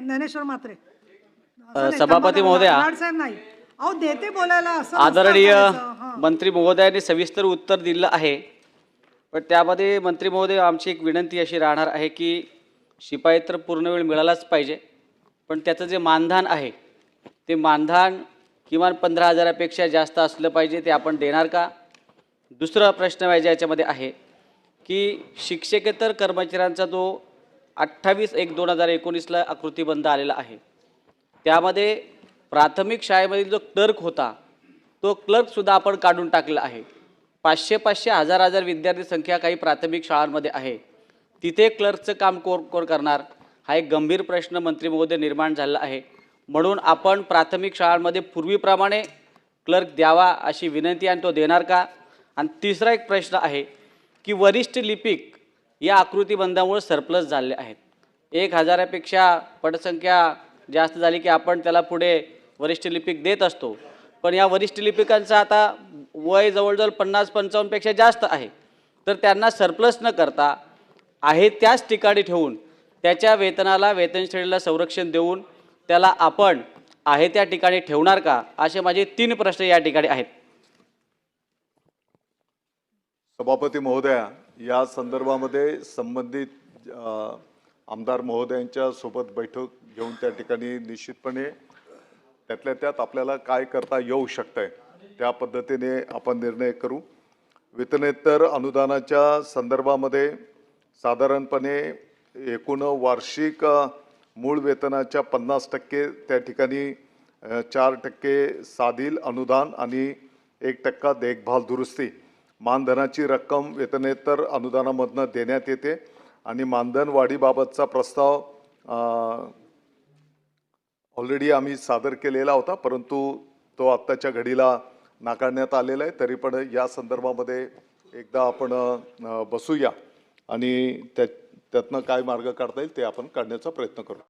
ज्ञानेश्वर मात्रे सभापती महोदया. साहेब नाही. अहो देते बोलायला असं आदरणीय. मंत्री महोदयांनी सविस्तर उत्तर दिलं आहे. पण त्यामध्ये मंत्री महोदय आमची एक विनंती अशी राहणार आहे की शिपाई तर पूर्ण वेळ मिळालाच पाहिजे. पण त्याचं जे मानधन आहे ते मानधन किमान पंधरा हजारापेक्षा जास्त असलं पाहिजे ते आपण देणार का? दुसरा प्रश्न माझ्या याच्यामध्ये आहे की शिक्षकेतर कर्मचाऱ्यांचा जो अठ्ठावीस एक दोन हजार एकोणीसला आकृतीबंध आलेला आहे. त्यामध्ये प्राथमिक शाळेमधील जो क्लर्क होता तो क्लर्कसुद्धा आपण काढून टाकला आहे. पाचशे पाचशे हजार हजार विद्यार्थी संख्या काही प्राथमिक शाळांमध्ये आहे. तिथे क्लर्कचं काम कोण कोण करणार? हा एक गंभीर प्रश्न मंत्री महोदय निर्माण झाला आहे. म्हणून आपण प्राथमिक शाळांमध्ये पूर्वीप्रमाणे क्लर्क द्यावा अशी विनंती आणि तो देणार का? आणि तिसरा एक प्रश्न आहे की वरिष्ठ लिपिक या आकृतीबंधामुळे सरप्लस झाले आहेत. एक हजारापेक्षा पटसंख्या जास्त झाली की आपण त्याला पुढे वरिष्ठ लिपिक देत असतो. पण या वरिष्ठ लिपिकांचं आता वय जवळजवळ पन्नास पंचावन्नपेक्षा जास्त आहे. तर त्यांना सरप्लस न करता आहे त्याच ठिकाणी ठेवून त्याच्या वेतनाला वेतनश्रेणीला संरक्षण देऊन त्याला आपण आहे त्या ठिकाणी ठेवणार का? असे माझे तीन प्रश्न या ठिकाणी आहेत. सभापती महोदया या संदर्भामध्ये संबंधित आमदार महोदयांच्या सोबत बैठक घेऊन त्या ठिकाणी निश्चितपणे त्यातल्या त्यात आपल्याला काय करता येऊ शकतंय त्या पद्धतीने आपण निर्णय करू. वेतनेतर अनुदानाच्या संदर्भामध्ये साधारणपणे एकूण वार्षिक मूळ वेतनाच्या पन्नास टक्के त्या ठिकाणी चार टक्के साधील अनुदान आणि एक टक्का देखभाल दुरुस्ती मानधनाची रक्कम वेतनेतर अनुदानामधनं देण्यात येते आणि मानधन वाढीबाबतचा प्रस्ताव ऑलरेडी आम्ही सादर केलेला होता परंतु तो आत्ताच्या घडीला नाकारण्यात आलेला आहे. तरी पण या संदर्भामध्ये एकदा आपण बसूया आणि त्या त्यातनं काय मार्ग काढता येईल ते आपण काढण्याचा प्रयत्न करू.